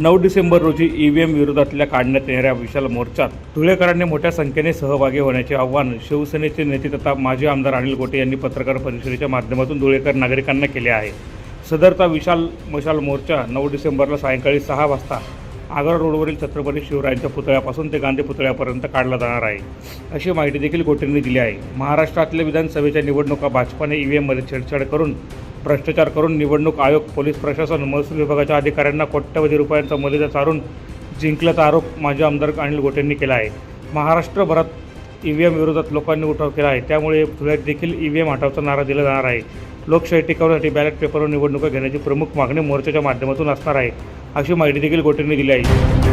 नऊ डिसेंबर रोजी ईव्हीएम विरोधातल्या काढण्यात येणाऱ्या विशाल मोर्चात धुळेकरांनी मोठ्या संख्येने सहभागी होण्याचे आवाहन शिवसेनेचे नेते तथा माजी आमदार अनिल गोटे यांनी पत्रकार परिषदेच्या माध्यमातून धुळेकर नागरिकांना केले आहे. सदरचा विशाल मशाल मोर्चा नऊ डिसेंबरला सायंकाळी सहा वाजता आग्रा रोडवरील छत्रपती शिवरायांच्या पुतळ्यापासून ते गांधी पुतळ्यापर्यंत काढला जाणार आहे. अशी माहिती देखील गोटेंनी दिली आहे. महाराष्ट्रातल्या विधानसभेच्या निवडणुका भाजपाने ईव्हीएममध्ये छेडछाड करून भ्रष्टाचार करून निवडणूक आयोग पोलीस प्रशासन महसूल विभागाच्या अधिकाऱ्यांना कोट्यवधी रुपयांचा मलिदा चारून जिंकल्याचा आरोप माजी आमदार अनिल गोटेंनी केला आहे. महाराष्ट्रभरात ई व्ही एम विरोधात लोकांनी उठाव केला आहे. त्यामुळे धुळ्यात देखील ईव्हीएम हटावचा नारा दिला जाणार आहे. लोकशाही टिकवण्यासाठी बॅलेट पेपरवर निवडणुका घेण्याची प्रमुख मागणी मोर्चाच्या माध्यमातून असणार आहे अशी माहिती देखील गोटेंनी दिली आहे.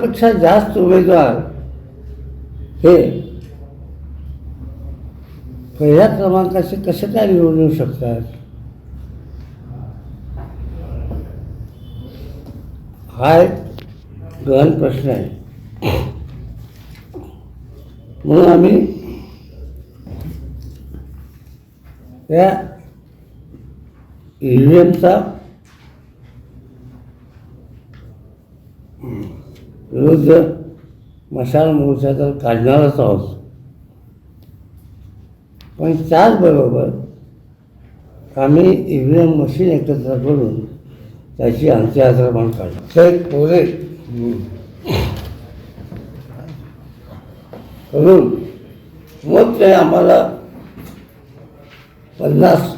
पेक्षा जास्त उमेदवार हे पहिल्या क्रमांकाचे कसे काय निवडू शकतात? हा एक गहन प्रश्न आहे. म्हणून आम्ही त्या ई व्ही एमचा विरुद्ध मशाल मोर्चा तर काढणारच आहोत पण त्याचबरोबर आम्ही ई व्ही एम मशीन एकत्र करून त्याची अंत्ययात्रा पण काढली. तर पोरे. करून मग ते आम्हाला पन्नास.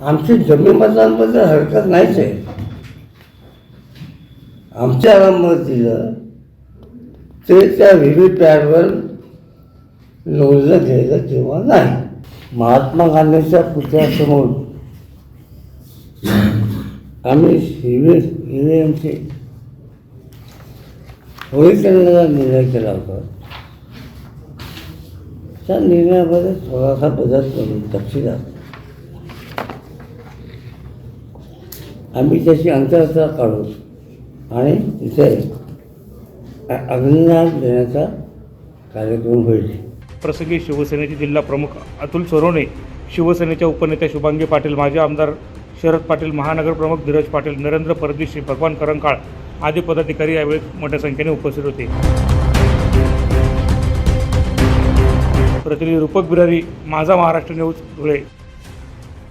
आमची जमीन मतदानबद्दल हरकत नाहीच आहे. आमच्या मत दिलं ते त्या व्ही व्ही पॅडवर नोंदलं गेलं किंवा नाही. महात्मा गांधीच्या पुतळ्यासमोर आम्ही ई व्ही एमची होळी करण्याचा निर्णय केला होता. त्या निर्णयामध्ये थोडासा बदल करून तपशिलात आम्ही त्याची अंतरता काढू. आणि तिथे अग्निदान देण्याचा कार्यक्रम होईल. प्रसंगी शिवसेनेचे जिल्हा प्रमुख अतुल सोरोने शिवसेनेच्या उपनेत्या शुभांगी पाटील माजी आमदार शरद पाटील महानगर प्रमुख धीरज पाटील नरेंद्र परदेशी भगवान करंकाळ आदी पदाधिकारी यावेळी मोठ्या संख्येने उपस्थित होते. प्रतिनिधी रूपक बिरारी माझा महाराष्ट्र न्यूज धुळे.